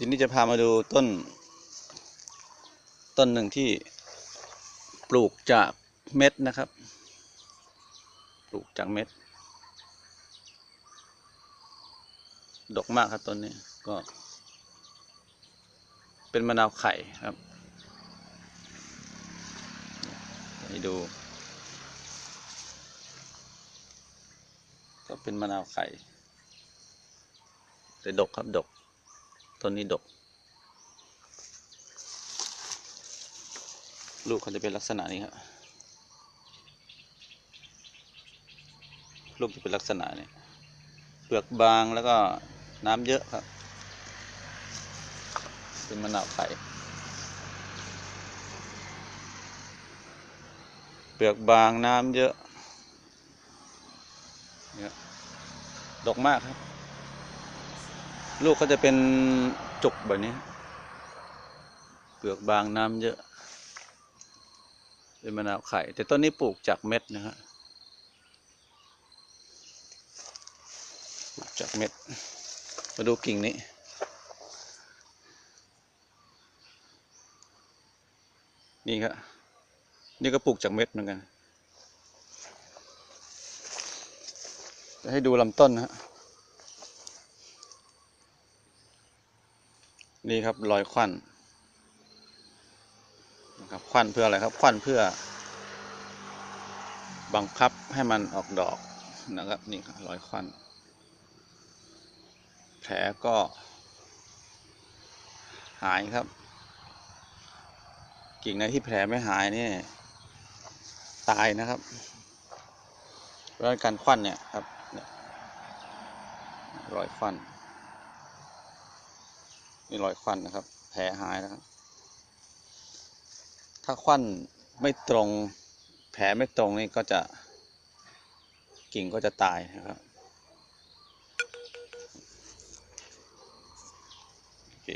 ทีนี้จะพามาดูต้น ต้นหนึ่งที่ปลูกจากเม็ดนะครับ ปลูกจากเม็ด ดกมากครับต้นนี้ก็ เป็นมะนาวไข่ครับ ให้ดู ก็เป็นมะนาวไข่ แต่ดกครับดก ต้นนี้ดก ลูกเขาจะเป็นลักษณะนี้ครับลูกจะเป็นลักษณะนี้เปลือกบางแล้วก็น้ำเยอะครับ เป็นมะนาวไข่เปลือกบางน้ำเยอะเนี่ยดกมากครับ ลูกก็จะเป็นจุกแบบนี้ เปลือกบางน้ำเยอะ เป็นมะนาวไข่ แต่ต้นนี้ปลูกจากเม็ดนะฮะปลูกจากเม็ด มาดูกิ่งนี้ นี่ครับ นี่ก็ปลูกจากเม็ดเหมือนกัน จะให้ดูลำต้นนะฮะ นี่ครับรอยควันนะครับควันเพื่ออะไรครับควันเพื่อ บังคับให้มันออกดอกนะครับนี่ครับรอยควันแผลก็หายครับ กิ่งไหนที่แผลไม่หายนี่ตายนะครับเพราะการควันเนี่ยครับรอยควัน นี่รอยควันนะครับ แผลหายนะครับ ถ้าควันไม่ตรง แผลไม่ตรงนี่ก็จะกิ่งก็จะตายนะครับโอเค